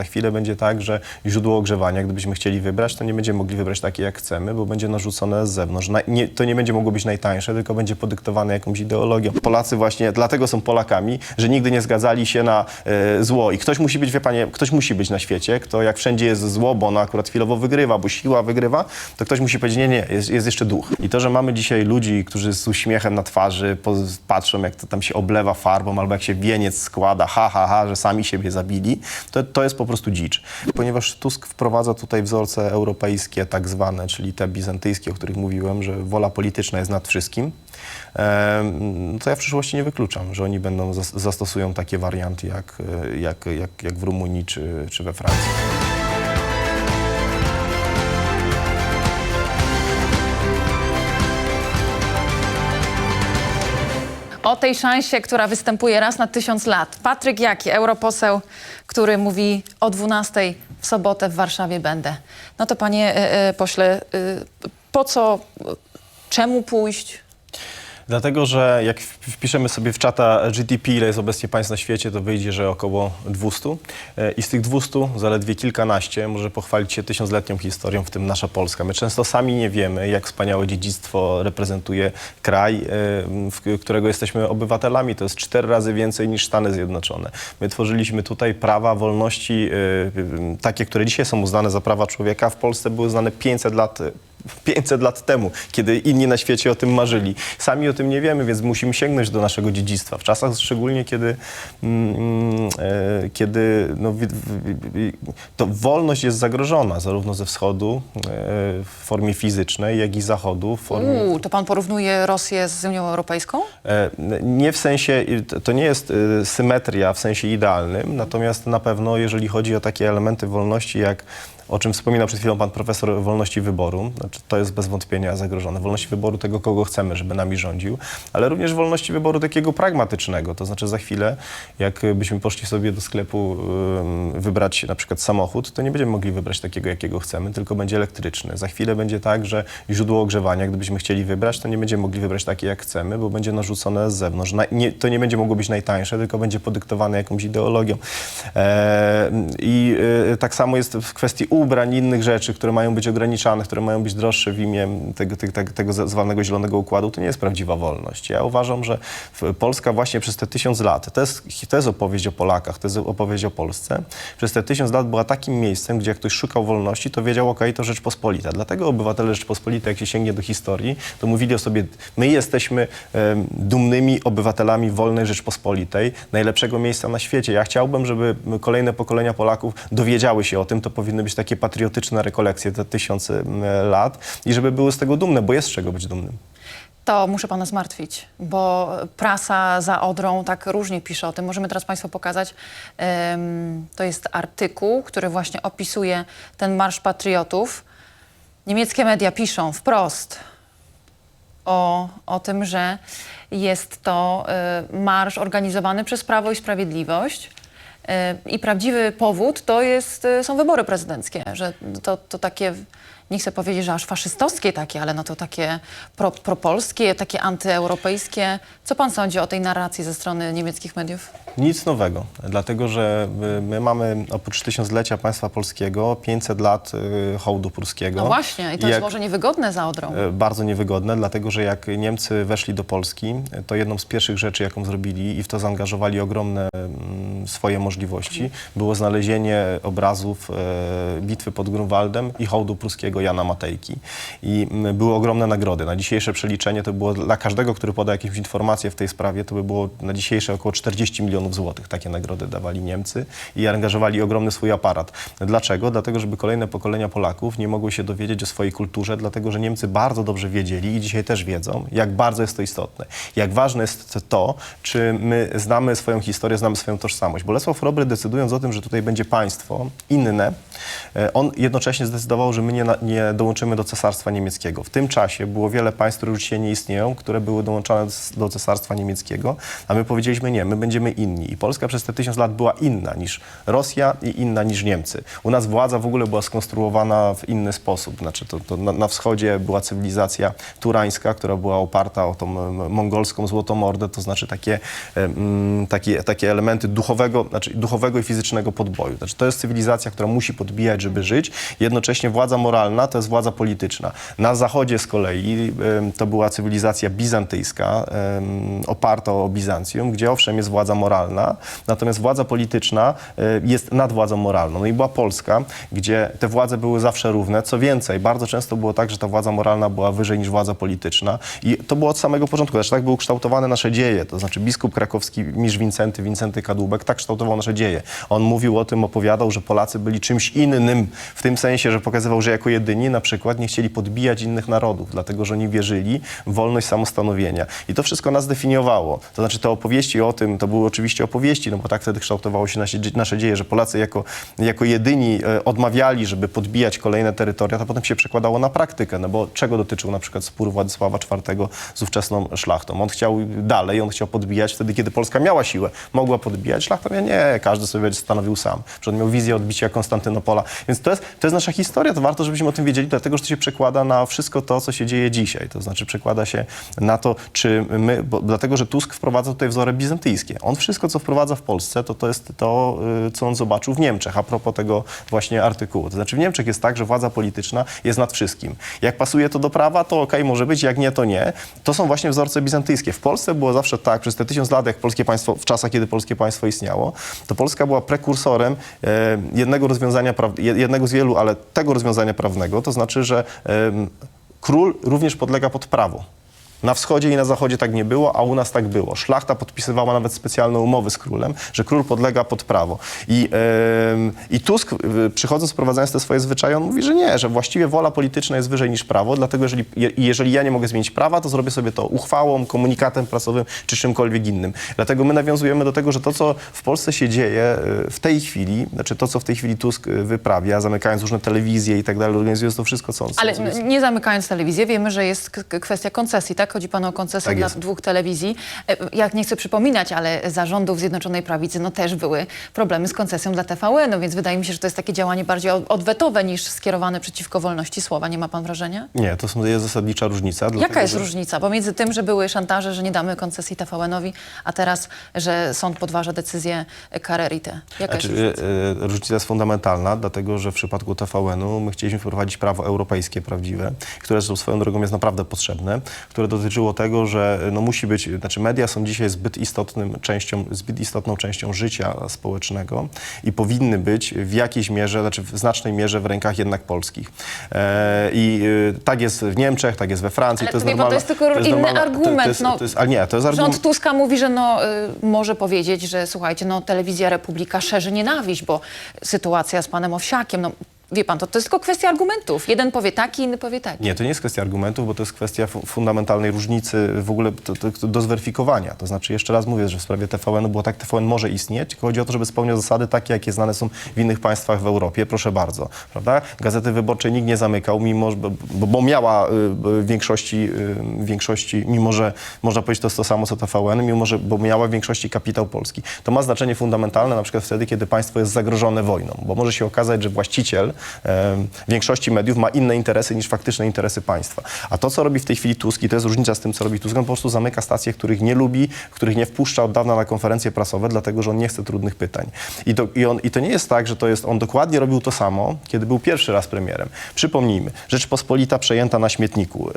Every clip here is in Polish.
Za chwilę będzie tak, że źródło ogrzewania, gdybyśmy chcieli wybrać, to nie będziemy mogli wybrać takie, jak chcemy, bo będzie narzucone z zewnątrz. Na, nie, to nie będzie mogło być najtańsze, tylko będzie podyktowane jakąś ideologią. Polacy właśnie dlatego są Polakami, że nigdy nie zgadzali się na e, zło. I ktoś musi być, wie panie, ktoś musi być na świecie, kto jak wszędzie jest zło, bo ono akurat chwilowo wygrywa, bo siła wygrywa, to ktoś musi powiedzieć, nie, nie, jest, jest jeszcze duch. I to, że mamy dzisiaj ludzi, którzy z uśmiechem na twarzy patrzą, jak to tam się oblewa farbą, albo jak się wieniec składa, ha, ha, ha, że sami siebie zabili, to, to jest po prostu dzicz. Ponieważ Tusk wprowadza tutaj wzorce europejskie tak zwane, czyli te bizantyjskie, o których mówiłem, że wola polityczna jest nad wszystkim, to ja w przyszłości nie wykluczam, że oni będą zas- zastosują takie warianty jak, e, jak, jak, jak w Rumunii czy, czy we Francji. O tej szansie, która występuje raz na tysiąc lat. Patryk Jaki, europoseł, który mówi o 12 w sobotę w Warszawie będę. No to panie e, e, pośle, e, po co, czemu pójść? Dlatego, że jak wpiszemy sobie w czata GDP, ile jest obecnie państw na świecie, to wyjdzie, że około 200. E, I z tych 200 zaledwie kilkanaście może pochwalić się tysiącletnią historią, w tym nasza Polska. My często sami nie wiemy, jak wspaniałe dziedzictwo reprezentuje kraj, e, którego jesteśmy obywatelami. To jest cztery razy więcej niż Stany Zjednoczone. My tworzyliśmy tutaj prawa, wolności, e, takie, które dzisiaj są uznane za prawa człowieka, w Polsce były uznane 500 lat 500 lat temu, kiedy inni na świecie o tym marzyli. Sami o tym nie wiemy, więc musimy sięgnąć do naszego dziedzictwa. W czasach szczególnie, kiedy, mm, e, kiedy no, wi- wi- wi- to wolność jest zagrożona zarówno ze wschodu e, w formie fizycznej, jak i zachodu w formie Uuu, to pan porównuje Rosję z Unią Europejską? E, Nie w sensie, to nie jest e, symetria w sensie idealnym, natomiast na pewno jeżeli chodzi o takie elementy wolności, jak o czym wspominał przed chwilą pan profesor wolności wyboru, znaczy to jest bez wątpienia zagrożone. Wolności wyboru tego, kogo chcemy, żeby nami rządził, ale również wolności wyboru takiego pragmatycznego. To znaczy za chwilę, jak byśmy poszli sobie do sklepu wybrać na przykład samochód, to nie będziemy mogli wybrać takiego, jakiego chcemy, tylko będzie elektryczny. Za chwilę będzie tak, że źródło ogrzewania, gdybyśmy chcieli wybrać, to nie będziemy mogli wybrać takie, jak chcemy, bo będzie narzucone z zewnątrz. Na, nie, to nie będzie mogło być najtańsze, tylko będzie podyktowane jakąś ideologią. E, I e, tak samo jest w kwestii ubrań innych rzeczy, które mają być ograniczane, które mają być droższe w imię tego, tego, tego, zwanego zielonego układu. To nie jest prawdziwa wolność. Ja uważam, że Polska właśnie przez te tysiąc lat, to jest, to jest opowieść o Polakach, to jest opowieść o Polsce, przez te tysiąc lat była takim miejscem, gdzie jak ktoś szukał wolności, to wiedział, okej, to Rzeczpospolita. Dlatego obywatele Rzeczpospolitej, jak się sięgnie do historii, to mówili o sobie, my jesteśmy em, dumnymi obywatelami wolnej Rzeczpospolitej, najlepszego miejsca na świecie. Ja chciałbym, żeby kolejne pokolenia Polaków dowiedziały się o tym, to powinny być takie patriotyczne rekolekcje te tysiące lat i żeby były z tego dumne, bo jest z czego być dumnym. To muszę pana zmartwić, bo prasa za Odrą tak różnie pisze o tym. Możemy teraz państwu pokazać. Em, to jest artykuł, który właśnie opisuje ten Marsz Patriotów. Niemieckie media piszą wprost o, o tym, że jest to y, marsz organizowany przez Prawo i Sprawiedliwość. Y, I prawdziwy powód to jest, y, są wybory prezydenckie, że to, to takie, nie chcę powiedzieć, że aż faszystowskie takie, ale no to takie pro, propolskie, takie antyeuropejskie. Co pan sądzi o tej narracji ze strony niemieckich mediów? Nic nowego, dlatego że y, my mamy oprócz tysiąclecia państwa polskiego 500 lat y, hołdu pruskiego. No właśnie, i to jest może niewygodne za Odrą. E, bardzo niewygodne, dlatego że jak Niemcy weszli do Polski, to jedną z pierwszych rzeczy, jaką zrobili i w to zaangażowali ogromne mm, swoje możliwości, było znalezienie obrazów e, bitwy pod Grunwaldem i hołdu pruskiego Jana Matejki. I mm, były ogromne nagrody. Na dzisiejsze przeliczenie to było dla każdego, który poda jakieś informacje w tej sprawie, to by było na dzisiejsze około 40 milionów złotych. Takie nagrody dawali Niemcy i angażowali ogromny swój aparat. Dlaczego? Dlatego, żeby kolejne pokolenia Polaków nie mogły się dowiedzieć o swojej kulturze, dlatego że Niemcy bardzo dobrze wiedzieli i dzisiaj też wiedzą, jak bardzo jest to istotne. Jak ważne jest to, czy my znamy swoją historię, znamy swoją tożsamość. Bolesław Chrobry decydując o tym, że tutaj będzie państwo inne, e, on jednocześnie zdecydował, że my nie, nie nie dołączymy do Cesarstwa Niemieckiego. W tym czasie było wiele państw, które już dzisiaj nie istnieją, które były dołączone do Cesarstwa Niemieckiego, a my powiedzieliśmy nie, my będziemy inni. I Polska przez te tysiąc lat była inna niż Rosja i inna niż Niemcy. U nas władza w ogóle była skonstruowana w inny sposób. Znaczy to, to na, na wschodzie była cywilizacja turańska, która była oparta o tą mongolską złotomordę, to znaczy takie, em, takie, takie elementy duchowego, znaczy duchowego i fizycznego podboju. Znaczy to jest cywilizacja, która musi podbijać, żeby żyć. Jednocześnie władza moralna to jest władza polityczna. Na zachodzie z kolei em, to była cywilizacja bizantyjska, oparta o Bizancjum, gdzie owszem jest władza moralna, natomiast władza polityczna e, jest nad władzą moralną. No i była Polska, gdzie te władze były zawsze równe. Co więcej, bardzo często było tak, że ta władza moralna była wyżej niż władza polityczna i to było od samego początku. Zresztą tak były kształtowane nasze dzieje. To znaczy biskup krakowski Misz Wincenty, Wincenty Kadłubek tak kształtował nasze dzieje. On mówił o tym, opowiadał, że Polacy byli czymś innym, w tym sensie, że pokazywał, że jako jedyni na przykład nie chcieli podbijać innych narodów, dlatego że oni wierzyli w wolność samostanowienia. I to wszystko nas definiowało. To znaczy te opowieści o tym, to były oczywiście opowieści, no bo tak wtedy kształtowało się nasze, nasze dzieje, że Polacy jako, jako jedyni e, odmawiali, żeby podbijać kolejne terytoria, to potem się przekładało na praktykę, no bo czego dotyczył na przykład spór Władysława IV z ówczesną szlachtą? On chciał dalej, on chciał podbijać wtedy, kiedy Polska miała siłę, mogła podbijać, szlachta nie, każdy sobie stanowił sam. On miał wizję odbicia Konstantynopola. Więc to jest, to jest nasza historia, to warto, żebyśmy o tym wiedzieli, dlatego, że to się przekłada na wszystko to, co się dzieje dzisiaj. To znaczy przekłada się na to, czy my, bo, dlatego, że Tusk wprowadza tutaj wzory bizantyjskie. On wszystko, co wprowadza w Polsce, to to jest to, y, co on zobaczył w Niemczech, a propos tego właśnie artykułu. To znaczy w Niemczech jest tak, że władza polityczna jest nad wszystkim. Jak pasuje to do prawa, to okej, może być, jak nie, to nie. To są właśnie wzorce bizantyjskie. W Polsce było zawsze tak, przez te tysiąc lat, jak polskie państwo, w czasach, kiedy polskie państwo istniało, to Polska była prekursorem e, jednego rozwiązania, jednego z wielu, ale tego rozwiązania prawnego, to znaczy, że król również podlega pod prawo. Na wschodzie i na zachodzie tak nie było, a u nas tak było. Szlachta podpisywała nawet specjalne umowy z królem, że król podlega pod prawo. I, em, i Tusk, y, przychodząc, wprowadzając te swoje zwyczaje, on mówi, że nie, że właściwie wola polityczna jest wyżej niż prawo, dlatego jeżeli, je, jeżeli ja nie mogę zmienić prawa, to zrobię sobie to uchwałą, komunikatem prasowym czy czymkolwiek innym. Dlatego my nawiązujemy do tego, że to, co w Polsce się dzieje y, w tej chwili, znaczy to, co w tej chwili Tusk y, wyprawia, zamykając różne telewizje i tak dalej, organizując to wszystko, co on Ale nie zamykając telewizji, wiemy, że jest kwestia koncesji, tak? Chodzi panu o koncesję Tak dla jest. dwóch telewizji. E, Jak nie chcę przypominać, ale zarządów Zjednoczonej Prawicy no też były problemy z koncesją dla TVN, no więc wydaje mi się, że to jest takie działanie bardziej od- odwetowe niż skierowane przeciwko wolności słowa. Nie ma pan wrażenia? Nie, to są- jest zasadnicza różnica. Jaka dlatego, jest że- różnica pomiędzy tym, że były szantaże, że nie damy koncesji TVN-owi, a teraz, że sąd podważa decyzję Carerite? Jaka Znaczy, jest różnica? e, e, różnica jest fundamentalna, dlatego że w przypadku TVN-u my chcieliśmy wprowadzić prawo europejskie prawdziwe, które zresztą swoją drogą jest naprawdę potrzebne, które dotyczyło tego, że no, musi być, znaczy media są dzisiaj zbyt istotnym częścią, zbyt istotną częścią życia społecznego i powinny być w jakiejś mierze, znaczy w znacznej mierze w rękach jednak polskich. E, I e, tak jest w Niemczech, tak jest we Francji. Ale to jest to wie pan, to jest tylko inny normalna- argument, To, to jest, no. to jest, ale nie, to jest argument. Rząd Tuska mówi, że no, y, może powiedzieć, że słuchajcie, no, telewizja Republika szerzy nienawiść, bo sytuacja z panem Owsiakiem, no wie pan, to, to jest tylko kwestia argumentów. Jeden powie taki, inny powie taki. Nie, to nie jest kwestia argumentów, bo to jest kwestia fu- fundamentalnej różnicy w ogóle to, to, to do zweryfikowania. To znaczy, jeszcze raz mówię, że w sprawie TVN-u było tak, TVN może istnieć, tylko chodzi o to, żeby spełniał zasady takie, jakie znane są w innych państwach w Europie. Proszę bardzo, prawda? Gazety Wyborczej nikt nie zamykał, mimo, że- bo, bo, miała y, w większości, y, większości, mimo że można powiedzieć, to jest to samo co TVN, mimo że, bo miała w większości kapitał polski. To ma znaczenie fundamentalne na przykład wtedy, kiedy państwo jest zagrożone wojną, bo może się okazać, że właściciel większości mediów ma inne interesy niż faktyczne interesy państwa. A to, co robi w tej chwili Tusk, i to jest różnica z tym, co robi Tusk, on po prostu zamyka stacje, których nie lubi, których nie wpuszcza od dawna na konferencje prasowe, dlatego, że on nie chce trudnych pytań. I to, i on, i to nie jest tak, że to jest, on dokładnie robił to samo, kiedy był pierwszy raz premierem. Przypomnijmy, Rzeczpospolita przejęta na śmietniku.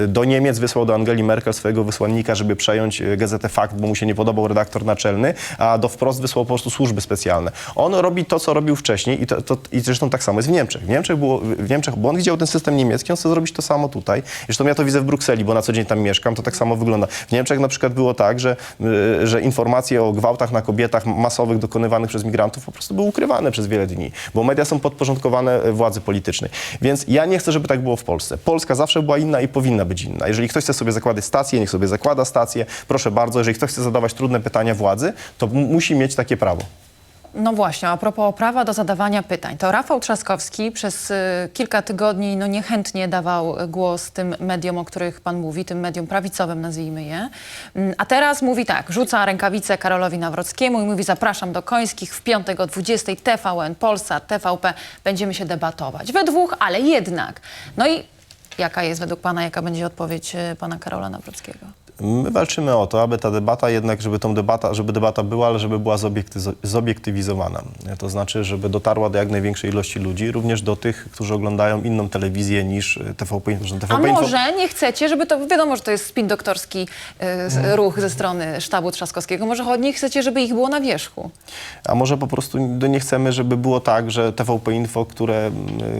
Yy, Do Niemiec wysłał do Angeli Merkel swojego wysłannika, żeby przejąć yy, gazetę Fakt, bo mu się nie podobał redaktor naczelny, a do Wprost wysłał po prostu służby specjalne. On robi to, co robił wcześniej i, to, to, i zresztą tak samo jest w Niemczech. W Niemczech, było, w Niemczech, bo on widział ten system niemiecki, on chce zrobić to samo tutaj. Zresztą ja to widzę w Brukseli, bo na co dzień tam mieszkam, to tak samo wygląda. W Niemczech na przykład było tak, że, yy, że informacje o gwałtach na kobietach masowych dokonywanych przez migrantów po prostu były ukrywane przez wiele dni, bo media są podporządkowane e, władzy politycznej. Więc ja nie chcę, żeby tak było w Polsce. Polska zawsze była inna i powinna być inna. Jeżeli ktoś chce sobie zakładać stację, niech sobie zakłada stację. Proszę bardzo, jeżeli ktoś chce zadawać trudne pytania władzy, to musi mieć takie prawo. No właśnie, a propos prawa do zadawania pytań, to Rafał Trzaskowski przez y, kilka tygodni no, niechętnie dawał głos tym mediom, o których pan mówi, tym mediom prawicowym, nazwijmy je. Mm, A teraz mówi tak, rzuca rękawicę Karolowi Nawrockiemu i mówi zapraszam do Końskich w piątek o 20 TVN, Polsat, TVP, będziemy się debatować. We dwóch, ale jednak. No i jaka jest według pana, jaka będzie odpowiedź y, pana Karola Nawrockiego? My walczymy o to, aby ta debata jednak, żeby tą debata, żeby debata była, ale żeby była zobiekty- zobiektywizowana. To znaczy, żeby dotarła do jak największej ilości ludzi, również do tych, którzy oglądają inną telewizję niż e, TVP. Info. że A TVP Info- może nie chcecie, żeby to, wiadomo, że to jest spin doktorski z- Mhm. ruch ze strony sztabu Trzaskowskiego, może cho- nie chcecie, żeby ich było na wierzchu. A może po prostu nie chcemy, żeby było tak, że TVP Info, które,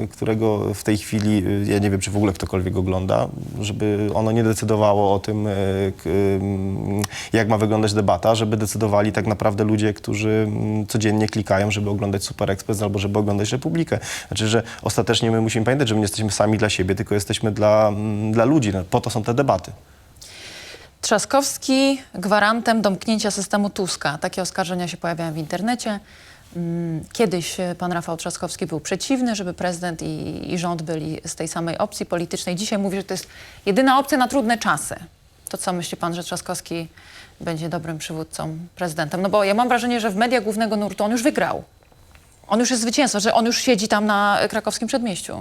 y, którego w tej chwili, y, ja nie wiem, czy w ogóle ktokolwiek ogląda, żeby ono nie decydowało o tym, y, jak ma wyglądać debata, żeby decydowali tak naprawdę ludzie, którzy codziennie klikają, żeby oglądać Super Express albo żeby oglądać Republikę. Znaczy, że ostatecznie my musimy pamiętać, że my nie jesteśmy sami dla siebie, tylko jesteśmy dla, dla ludzi. No, po to są te debaty. Trzaskowski gwarantem domknięcia systemu Tuska. Takie oskarżenia się pojawiają w internecie. Mm, Kiedyś e, pan Rafał Trzaskowski był przeciwny, żeby prezydent i, i rząd byli z tej samej opcji politycznej. Dzisiaj mówi, że to jest jedyna opcja na trudne czasy. To co myśli pan, że Trzaskowski będzie dobrym przywódcą, prezydentem? No bo ja mam wrażenie, że w mediach głównego nurtu on już wygrał. On już jest zwycięzcą, że on już siedzi tam na krakowskim przedmieściu.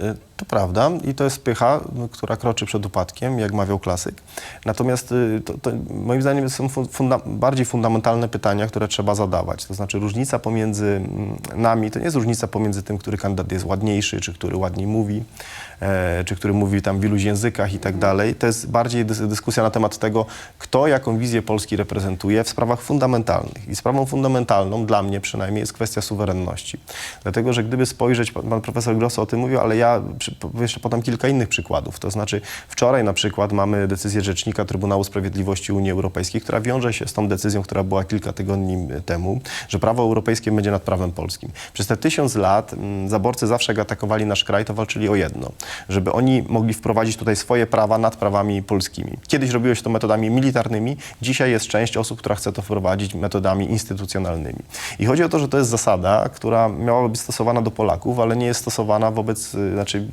Y, To prawda i to jest pycha, no, która kroczy przed upadkiem, jak mawiał klasyk. Natomiast y, to, to moim zdaniem są fu- funda bardziej fundamentalne pytania, które trzeba zadawać. To znaczy różnica pomiędzy mm, nami, to nie jest różnica pomiędzy tym, który kandydat jest ładniejszy, czy który ładniej mówi, e, czy który mówi tam w iluś językach i tak dalej. To jest bardziej dys dyskusja na temat tego, kto jaką wizję Polski reprezentuje w sprawach fundamentalnych. I sprawą fundamentalną, dla mnie przynajmniej, jest kwestia suwerenności. Dlatego, że gdyby spojrzeć, pan, profesor Gross o tym mówił, ale ja jeszcze podam kilka innych przykładów. To znaczy wczoraj na przykład mamy decyzję Rzecznika Trybunału Sprawiedliwości Unii Europejskiej, która wiąże się z tą decyzją, która była kilka tygodni temu, że prawo europejskie będzie nad prawem polskim. Przez te tysiąc lat zaborcy zawsze jak atakowali nasz kraj, to walczyli o jedno, żeby oni mogli wprowadzić tutaj swoje prawa nad prawami polskimi. Kiedyś robiło się to metodami militarnymi, dzisiaj jest część osób, która chce to wprowadzić metodami instytucjonalnymi. I chodzi o to, że to jest zasada, która miałaby być stosowana do Polaków, ale nie jest stosowana wobec, y, znaczy,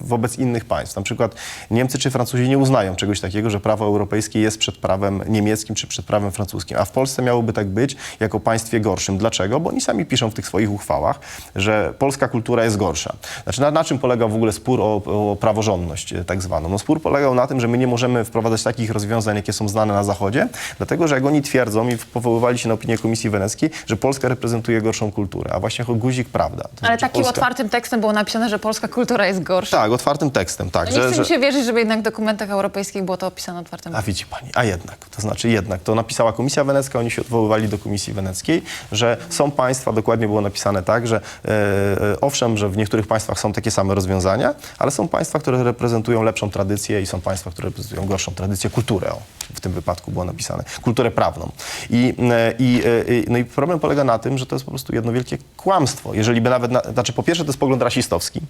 wobec innych państw. Na przykład Niemcy czy Francuzi nie uznają czegoś takiego, że prawo europejskie jest przed prawem niemieckim czy przed prawem francuskim, a w Polsce miałoby tak być jako państwie gorszym. Dlaczego? Bo oni sami piszą w tych swoich uchwałach, że polska kultura jest gorsza. Znaczy, na, na czym polegał w ogóle spór o, o praworządność e, tak zwaną? No, spór polegał na tym, że my nie możemy wprowadzać takich rozwiązań, jakie są znane na Zachodzie, dlatego, że jak oni twierdzą i powoływali się na opinię Komisji Weneckiej, że Polska reprezentuje gorszą kulturę, a właśnie jako guzik prawda. To Ale znaczy takim Polska- otwartym tekstem było napisane, że polska kultura jest gorsza. Tak, otwartym tekstem, tak. No nie chce mi się wierzyć, żeby jednak w dokumentach europejskich było to opisane otwartym A widzi pani, a jednak, to znaczy jednak, to napisała Komisja Wenecka, oni się odwoływali do Komisji Weneckiej, że są państwa, dokładnie było napisane tak, że e, e, owszem, że w niektórych państwach są takie same rozwiązania, ale są państwa, które reprezentują lepszą tradycję i są państwa, które reprezentują gorszą tradycję, kulturę, o, w tym wypadku było napisane, kulturę prawną. I, e, i, e, i- no i problem polega na tym, że to jest po prostu jedno wielkie kłamstwo. Jeżeli by nawet, na, znaczy po pierwsze to jest pogląd rasistowski,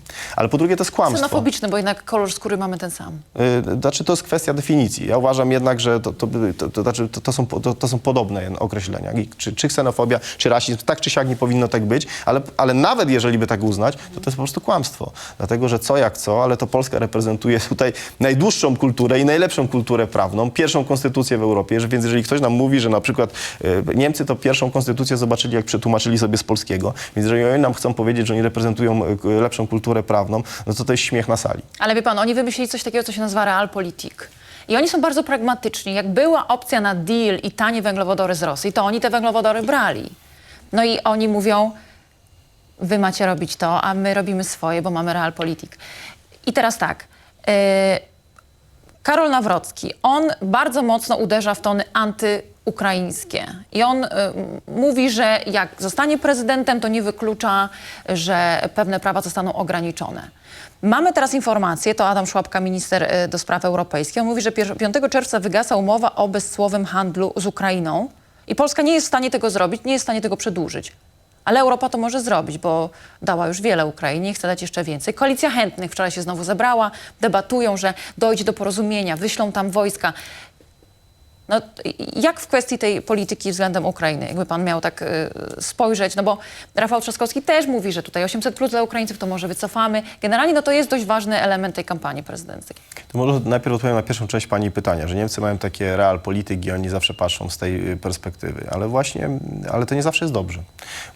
ale po drugie to jest kłamstwo. Ksenofobiczny, bo jednak kolor skóry mamy ten sam. Y, Znaczy, to jest kwestia definicji. Ja uważam jednak, że to, to, to, to, znaczy, to, to, są, po- to, to są podobne określenia. I Czy, czy ksenofobia, czy rasizm, tak czy siak nie powinno tak być, ale, ale nawet jeżeli by tak uznać, to to jest po prostu kłamstwo. Dlatego, że co jak co, ale to Polska reprezentuje tutaj najdłuższą kulturę i najlepszą kulturę prawną, pierwszą konstytucję w Europie, że więc jeżeli ktoś nam mówi, że na przykład y, Niemcy to pierwszą konstytucję zobaczyli, jak przetłumaczyli sobie z polskiego, więc jeżeli oni nam chcą powiedzieć, że oni reprezentują y, lepszą kulturę prawną, no to to jest śmiech na sali. Ale wie pan, oni wymyślili coś takiego, co się nazywa realpolitik. I oni są bardzo pragmatyczni. Jak była opcja na deal i tanie węglowodory z Rosji, to oni te węglowodory brali. No i oni mówią, wy macie robić to, a my robimy swoje, bo mamy realpolitik. I teraz tak, yy, Karol Nawrocki, on bardzo mocno uderza w tony antyukraińskie. I on y, mówi, że jak zostanie prezydentem, to nie wyklucza, że pewne prawa zostaną ograniczone. Mamy teraz informację, to Adam Szłapka, minister y, do spraw europejskich, on mówi, że pier- 5 czerwca wygasa umowa o bezcłowym handlu z Ukrainą i Polska nie jest w stanie tego zrobić, nie jest w stanie tego przedłużyć. Ale Europa to może zrobić, bo dała już wiele Ukrainie i chce dać jeszcze więcej. Koalicja chętnych wczoraj się znowu zebrała, debatują, że dojdzie do porozumienia, wyślą tam wojska. No, jak w kwestii tej polityki względem Ukrainy, jakby pan miał tak y, spojrzeć, no bo Rafał Trzaskowski też mówi, że tutaj 800 plus dla Ukraińców to może wycofamy. Generalnie no to jest dość ważny element tej kampanii prezydenckiej. To może najpierw odpowiem na pierwszą część Pani pytania, że Niemcy mają takie real polityki oni zawsze patrzą z tej y, perspektywy, ale właśnie, ale to nie zawsze jest dobrze,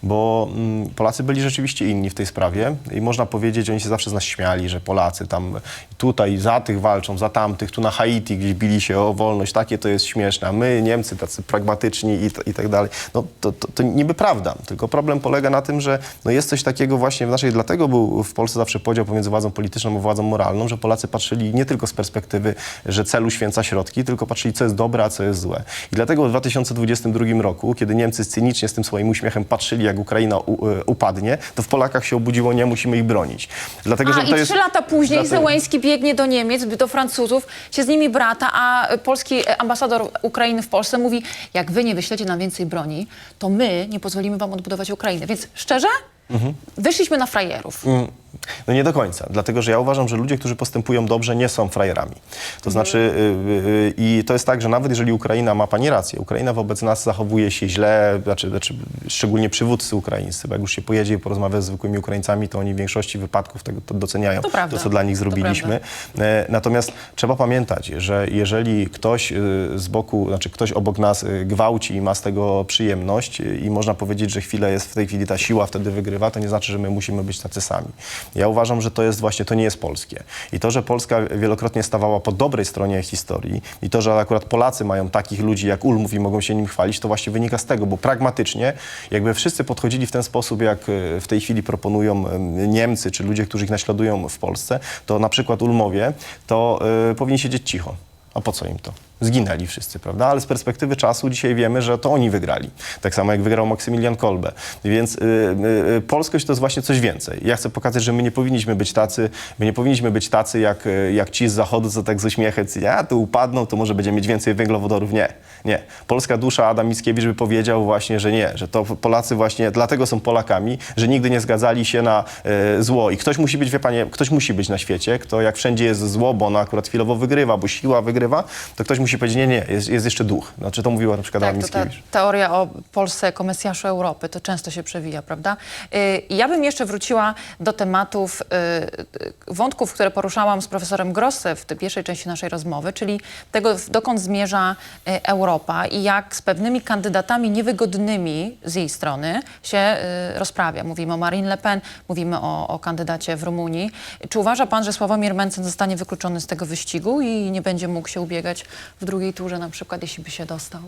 bo mm, Polacy byli rzeczywiście inni w tej sprawie i można powiedzieć, oni się zawsze z nas śmiali, że Polacy tam tutaj za tych walczą, za tamtych, tu na Haiti gdzieś bili się o wolność, takie to jest śmieszne, a my Niemcy tacy pragmatyczni i, t- i tak dalej. No to, to, to niby prawda, tylko problem polega na tym, że no jest coś takiego właśnie w naszej, dlatego był w Polsce zawsze podział pomiędzy władzą polityczną a władzą moralną, że Polacy patrzyli nie tylko z perspektywy, że celu święca środki, tylko patrzyli, co jest dobre, a co jest złe. I dlatego w 2022 roku, kiedy Niemcy cynicznie z tym swoim uśmiechem patrzyli, jak Ukraina u, y, upadnie, to w Polakach się obudziło, nie musimy ich bronić. Dlatego, A że i to trzy jest, lata później dlatego- Zełęński biegnie do Niemiec, do Francuzów, się z nimi brata, a polski ambasador Ukrainy w Polsce mówi, jak wy nie wyślecie nam więcej broni, to my nie pozwolimy wam odbudować Ukrainy. Więc szczerze, wyszliśmy na frajerów. No nie do końca, dlatego że ja uważam, że ludzie, którzy postępują dobrze, nie są frajerami. To znaczy, y, y, y, i to jest tak, że nawet jeżeli Ukraina ma pani rację, Ukraina wobec nas zachowuje się źle, znaczy, znaczy szczególnie przywódcy ukraińscy, bo jak już się pojedzie i porozmawia z zwykłymi Ukraińcami, to oni w większości wypadków tego to doceniają, To prawda. co dla nich zrobiliśmy. E, Natomiast trzeba pamiętać, że jeżeli ktoś y, z boku, znaczy ktoś obok nas y, gwałci i ma z tego przyjemność y, i można powiedzieć, że chwilę jest w tej chwili ta siła wtedy wygrywa, to nie znaczy, że my musimy być tacy sami. Ja uważam, że to jest właśnie, to nie jest polskie. I to, że Polska wielokrotnie stawała po dobrej stronie historii i to, że akurat Polacy mają takich ludzi jak Ulmów i mogą się nim chwalić, to właśnie wynika z tego, bo pragmatycznie jakby wszyscy podchodzili w ten sposób, jak y, w tej chwili proponują Niemcy czy ludzie, którzy ich naśladują w Polsce, to na przykład Ulmowie, to y, powinni siedzieć cicho. A po co im to? Zginęli wszyscy, prawda? Ale z perspektywy czasu dzisiaj wiemy, że to oni wygrali. Tak samo jak wygrał Maksymilian Kolbe. Więc y, y, y, polskość to jest właśnie coś więcej. Ja chcę pokazać, że my nie powinniśmy być tacy, my nie powinniśmy być tacy jak, y, jak ci z zachodu, co tak z uśmiechem, a tu upadną, to może będziemy mieć więcej węglowodorów. Nie, nie. Polska dusza Adam Mickiewicz by powiedział właśnie, że nie, że to Polacy właśnie dlatego są Polakami, że nigdy nie zgadzali się na y, zło. I ktoś musi być, wie panie, ktoś musi być na świecie, kto jak wszędzie jest zło, bo ono akurat chwilowo wygrywa, bo siła wygrywa, to ktoś musi powiedzieć, nie, nie, jest, jest jeszcze duch. Znaczy to mówiła na przykład Tak, to ta teoria o Polsce jako Mesjaszu Europy, to często się przewija, prawda? Y, Ja bym jeszcze wróciła do tematów, y, y, wątków, które poruszałam z profesorem Grosse w tej pierwszej części naszej rozmowy, czyli tego, dokąd zmierza y, Europa i jak z pewnymi kandydatami niewygodnymi z jej strony się y, rozprawia. Mówimy o Marine Le Pen, mówimy o, o kandydacie w Rumunii. Czy uważa pan, że Sławomir Mencen zostanie wykluczony z tego wyścigu i nie będzie mógł się ubiegać w drugiej turze na przykład, jeśli by się dostał?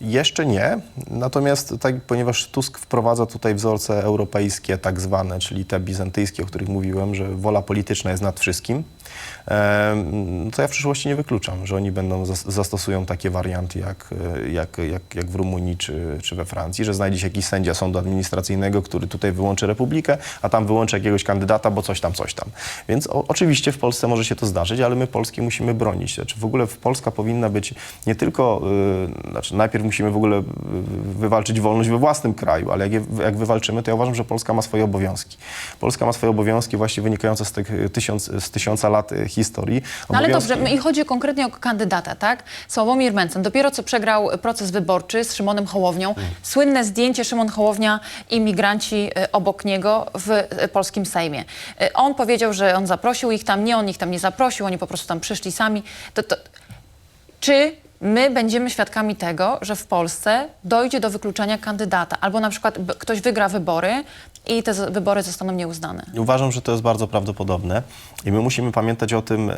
Jeszcze nie, natomiast tak, ponieważ Tusk wprowadza tutaj wzorce europejskie tak zwane, czyli te bizantyjskie, o których mówiłem, że wola polityczna jest nad wszystkim, to ja w przyszłości nie wykluczam, że oni będą zas- zastosują takie warianty jak, jak, jak, jak w Rumunii czy, czy we Francji, że znajdzie się jakiś sędzia sądu administracyjnego, który tutaj wyłączy republikę, a tam wyłączy jakiegoś kandydata, bo coś tam, coś tam. Więc o, oczywiście w Polsce może się to zdarzyć, ale my Polski musimy bronić. Znaczy w ogóle Polska powinna być nie tylko, y, znaczy najpierw musimy w ogóle y, wywalczyć wolność we własnym kraju, ale jak, je, jak wywalczymy, to ja uważam, że Polska ma swoje obowiązki. Polska ma swoje obowiązki właśnie wynikające z, tych tysiąc, z tysiąca lat historii. No ale dobrze, i chodzi konkretnie o kandydata, tak? Sławomir Mencen dopiero co przegrał proces wyborczy z Szymonem Hołownią. Mhm. Słynne zdjęcie Szymon Hołownia i migranci y, obok niego w y, polskim Sejmie. Y, On powiedział, że on zaprosił ich tam, nie, on ich tam nie zaprosił, oni po prostu tam przyszli sami. To, to, czy my będziemy świadkami tego, że w Polsce dojdzie do wykluczenia kandydata, albo na przykład ktoś wygra wybory i te wybory zostaną nieuznane? Uważam, że to jest bardzo prawdopodobne i my musimy pamiętać o tym,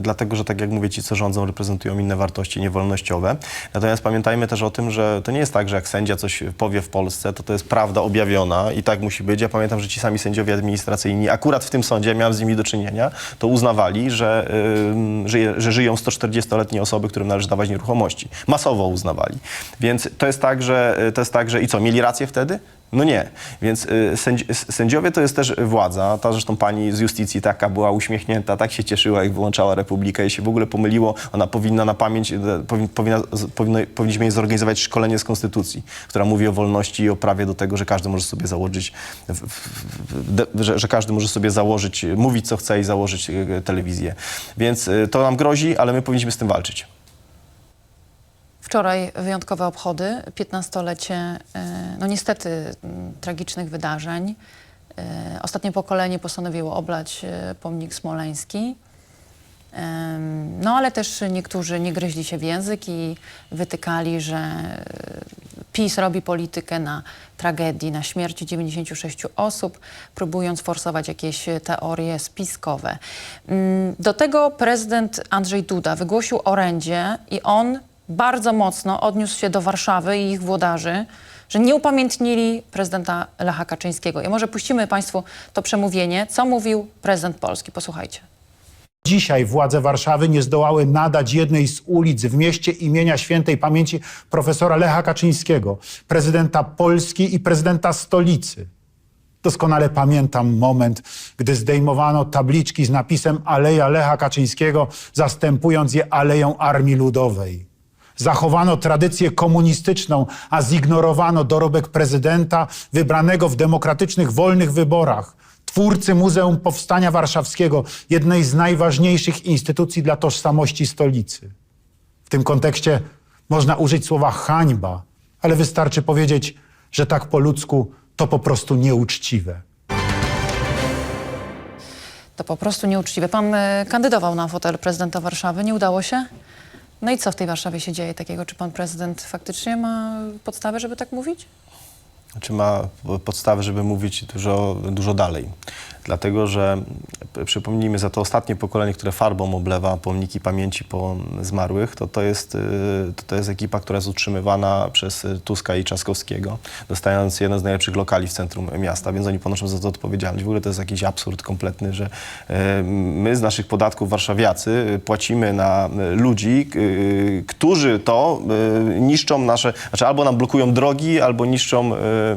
dlatego że tak jak mówię, ci co rządzą reprezentują inne wartości niewolnościowe. Natomiast pamiętajmy też o tym, że to nie jest tak, że jak sędzia coś powie w Polsce, to to jest prawda objawiona i tak musi być. Ja pamiętam, że ci sami sędziowie administracyjni, akurat w tym sądzie, miałem z nimi do czynienia, to uznawali, że, że, że żyją 140-letnie osoby, którym należy dawać nieruchomości. Masowo uznawali. Więc to jest tak, że to jest tak, że i co, mieli rację wtedy? No nie. Więc y, sędziowie to jest też władza. Ta zresztą pani z justicji taka była uśmiechnięta, tak się cieszyła, jak wyłączała Republikę i się w ogóle pomyliło. Ona powinna na pamięć, e, powi, powinna, powinno, powinniśmy jej zorganizować szkolenie z konstytucji, która mówi o wolności i o prawie do tego, że każdy może sobie założyć, że, że każdy może sobie założyć, mówić co chce i założyć e, telewizję. Więc to nam grozi, ale my powinniśmy z tym walczyć. Wczoraj wyjątkowe obchody, 15-lecie, e, no niestety m, tragicznych wydarzeń. E, Ostatnie pokolenie postanowiło oblać e, pomnik smoleński. No ale też niektórzy nie gryźli się w język i wytykali, że PiS robi politykę na tragedii, na śmierci 96 osób, próbując forsować jakieś teorie spiskowe. Mm, Do tego prezydent Andrzej Duda wygłosił orędzie i on bardzo mocno odniósł się do Warszawy i ich włodarzy, że nie upamiętnili prezydenta Lecha Kaczyńskiego. I może puścimy Państwu to przemówienie, co mówił prezydent Polski. Posłuchajcie. Dzisiaj władze Warszawy nie zdołały nadać jednej z ulic w mieście imienia świętej pamięci profesora Lecha Kaczyńskiego, prezydenta Polski i prezydenta stolicy. Doskonale pamiętam moment, gdy zdejmowano tabliczki z napisem Aleja Lecha Kaczyńskiego, zastępując je Aleją Armii Ludowej. Zachowano tradycję komunistyczną, a zignorowano dorobek prezydenta wybranego w demokratycznych, wolnych wyborach, twórcy Muzeum Powstania Warszawskiego, jednej z najważniejszych instytucji dla tożsamości stolicy. W tym kontekście można użyć słowa hańba, ale wystarczy powiedzieć, że tak po ludzku to po prostu nieuczciwe. To po prostu nieuczciwe. Pan e, kandydował na fotel prezydenta Warszawy, nie udało się? No i co w tej Warszawie się dzieje takiego? Czy pan prezydent faktycznie ma podstawę, żeby tak mówić? Czy ma podstawy, żeby mówić dużo, dużo dalej? Dlatego, że przypomnijmy, za to ostatnie pokolenie, które farbą oblewa pomniki pamięci po zmarłych, to to jest, y, to, to jest ekipa, która jest utrzymywana przez y, Tuska i Trzaskowskiego, dostając jeden z najlepszych lokali w centrum miasta, więc oni ponoszą za to odpowiedzialność. W ogóle to jest jakiś absurd kompletny, że y, my z naszych podatków warszawiacy płacimy na ludzi, którzy to niszczą nasze, znaczy albo nam blokują drogi, albo niszczą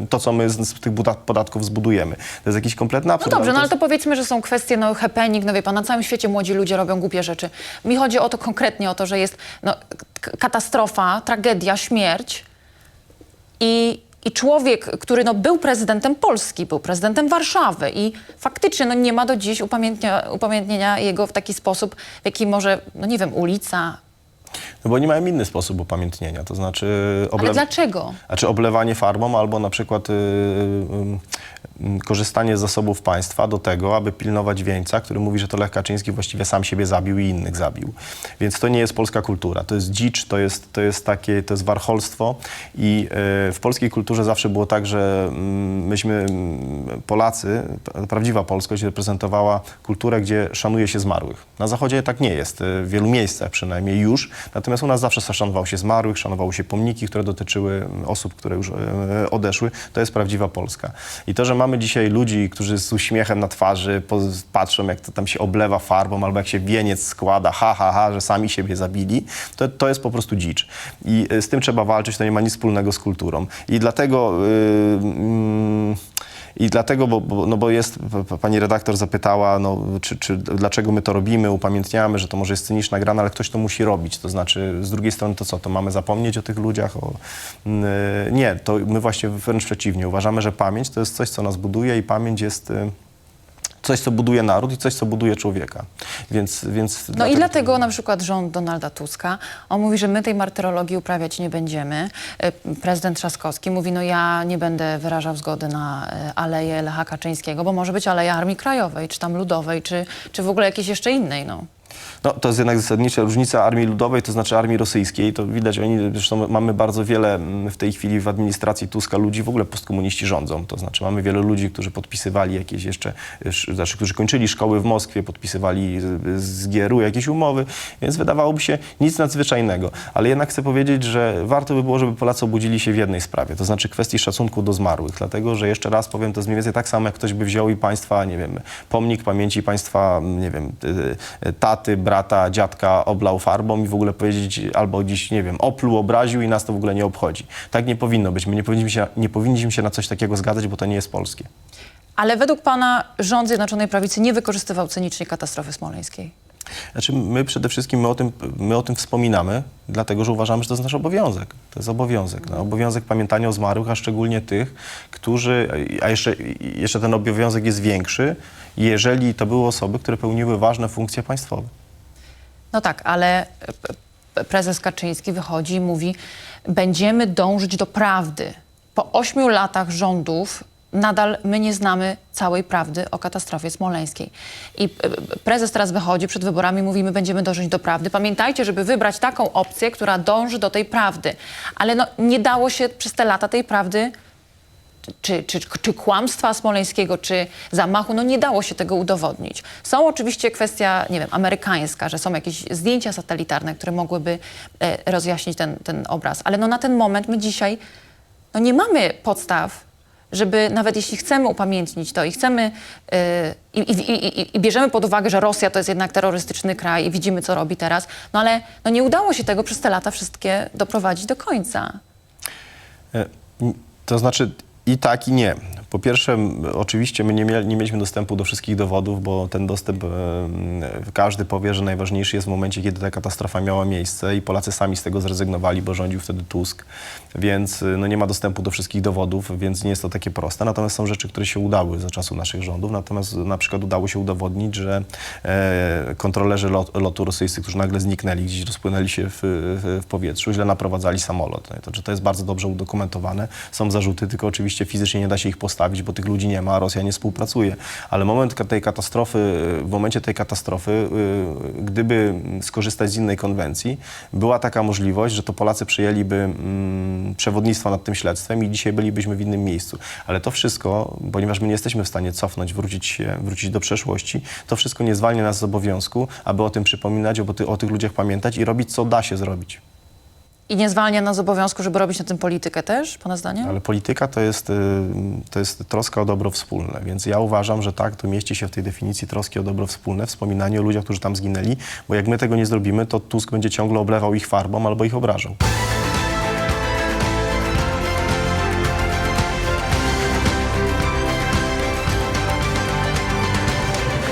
to, co my z, z tych podatków zbudujemy. To jest jakiś kompletny No absurd. dobrze, no ale to powiedzmy, że są kwestie, no happening, no wie pan, na całym świecie młodzi ludzie robią głupie rzeczy. Mi chodzi o to konkretnie, o to, że jest no, katastrofa, tragedia, śmierć i, i człowiek, który no, był prezydentem Polski, był prezydentem Warszawy i faktycznie no, nie ma do dziś upamiętnia, upamiętnienia jego w taki sposób, w jaki może, no nie wiem, ulica. No bo oni mają inny sposób upamiętnienia, to znaczy... Ale oblew- dlaczego? Znaczy oblewanie farbą albo na przykład y, y, y, korzystanie z zasobów państwa do tego, aby pilnować wieńca, który mówi, że to Lech Kaczyński właściwie sam siebie zabił i innych zabił. Więc to nie jest polska kultura. To jest dzicz, to jest, to jest takie, to jest warcholstwo i y, w polskiej kulturze zawsze było tak, że mm, myśmy, mm, Polacy, prawdziwa polskość reprezentowała kulturę, gdzie szanuje się zmarłych. Na zachodzie tak nie jest, w wielu miejscach przynajmniej już, natomiast u nas zawsze szanowało się zmarłych, szanowało się pomniki, które dotyczyły mm, osób, które już e, odeszły. To jest prawdziwa Polska. I to, że mamy dzisiaj ludzi, którzy z uśmiechem na twarzy patrzą, jak to tam się oblewa farbą, albo jak się wieniec składa, ha, ha, ha, że sami siebie zabili, to, to jest po prostu dzicz. I e, z tym trzeba walczyć, to nie ma nic wspólnego z kulturą. I dlatego... y, mm, i dlatego, bo, bo, no bo jest, pani redaktor zapytała, no, czy, czy, dlaczego my to robimy, upamiętniamy, że to może jest cyniczna gra, no, ale ktoś to musi robić. To znaczy, z drugiej strony to co, to mamy zapomnieć o tych ludziach? O, mm, y, nie, to my właśnie wręcz przeciwnie. Uważamy, że pamięć to jest coś, co nas buduje i pamięć jest y, coś, co buduje naród i coś, co buduje człowieka. Więc, więc No i dlatego na przykład rząd Donalda Tuska, on mówi, że my tej martyrologii uprawiać nie będziemy. E, Prezydent Trzaskowski mówi, no ja nie będę wyrażał zgody na aleję Lecha Kaczyńskiego, bo może być aleja Armii Krajowej, czy tam Ludowej, czy, czy w ogóle jakiejś jeszcze innej, no. No, to jest jednak zasadnicza różnica armii ludowej, to znaczy armii rosyjskiej. To widać, oni, zresztą mamy bardzo wiele mm, w tej chwili w administracji Tuska ludzi, w ogóle postkomuniści rządzą. To znaczy mamy wielu ludzi, którzy podpisywali jakieś jeszcze, sz- znaczy, którzy kończyli szkoły w Moskwie, podpisywali z, GRU jakieś umowy, więc wydawałoby się nic nadzwyczajnego. Ale jednak chcę powiedzieć, że warto by było, żeby Polacy obudzili się w jednej sprawie, to znaczy kwestii szacunku do zmarłych. Dlatego, że jeszcze raz powiem, to jest mniej więcej tak samo, jak ktoś by wziął i państwa, nie wiem, pomnik pamięci państwa, nie wiem, y, y, taty, brata, dziadka oblał farbą i w ogóle powiedzieć, albo gdzieś, nie wiem, opluł, obraził i nas to w ogóle nie obchodzi. Tak nie powinno być. My nie powinniśmy się, nie powinniśmy się na coś takiego zgadzać, bo to nie jest polskie. Ale według pana rząd Zjednoczonej Prawicy nie wykorzystywał cynicznie katastrofy smoleńskiej. Znaczy my przede wszystkim my o, tym, my o tym wspominamy, dlatego że uważamy, że to jest nasz obowiązek. To jest obowiązek. No, obowiązek pamiętania o zmarłych, a szczególnie tych, którzy, a jeszcze, jeszcze ten obowiązek jest większy, jeżeli to były osoby, które pełniły ważne funkcje państwowe. No tak, ale prezes Kaczyński wychodzi i mówi, będziemy dążyć do prawdy. Po ośmiu latach rządów nadal my nie znamy całej prawdy o katastrofie smoleńskiej. I prezes teraz wychodzi przed wyborami i mówi, my będziemy dążyć do prawdy. Pamiętajcie, żeby wybrać taką opcję, która dąży do tej prawdy. Ale no, nie dało się przez te lata tej prawdy czy, czy, czy kłamstwa smoleńskiego, czy zamachu, no nie dało się tego udowodnić. Są oczywiście kwestia, nie wiem, amerykańska, że są jakieś zdjęcia satelitarne, które mogłyby e, rozjaśnić ten, ten obraz, ale no na ten moment my dzisiaj no nie mamy podstaw, żeby nawet jeśli chcemy upamiętnić to i chcemy e, i, i, i, i bierzemy pod uwagę, że Rosja to jest jednak terrorystyczny kraj i widzimy, co robi teraz, no ale no nie udało się tego przez te lata wszystkie doprowadzić do końca. E, To znaczy i tak, i nie. Po pierwsze, oczywiście my nie, nie mieliśmy dostępu do wszystkich dowodów, bo ten dostęp, e, każdy powie, że najważniejszy jest w momencie, kiedy ta katastrofa miała miejsce i Polacy sami z tego zrezygnowali, bo rządził wtedy Tusk, więc e, no, nie ma dostępu do wszystkich dowodów, więc nie jest to takie proste. Natomiast są rzeczy, które się udały za czasów naszych rządów, natomiast na przykład udało się udowodnić, że e, kontrolerzy lot, lotu rosyjscy, którzy nagle zniknęli, gdzieś rozpłynęli się w, w, powietrzu, źle naprowadzali samolot. To, to jest bardzo dobrze udokumentowane. Są zarzuty, tylko oczywiście fizycznie nie da się ich postawić, bo tych ludzi nie ma, a Rosja nie współpracuje. Ale moment tej katastrofy, w momencie tej katastrofy, y, gdyby skorzystać z innej konwencji, była taka możliwość, że to Polacy przyjęliby mm, przewodnictwo nad tym śledztwem i dzisiaj bylibyśmy w innym miejscu. Ale to wszystko, ponieważ my nie jesteśmy w stanie cofnąć, wrócić, się, wrócić do przeszłości, to wszystko nie zwalnia nas z obowiązku, aby o tym przypominać, o tych ludziach pamiętać i robić, co da się zrobić. I nie zwalnia nas z obowiązku, żeby robić na tym politykę też, pana zdaniem? Ale polityka to jest, y, to jest troska o dobro wspólne, więc ja uważam, że tak, to mieści się w tej definicji troski o dobro wspólne, wspominanie o ludziach, którzy tam zginęli, bo jak my tego nie zrobimy, to Tusk będzie ciągle oblewał ich farbą albo ich obrażał.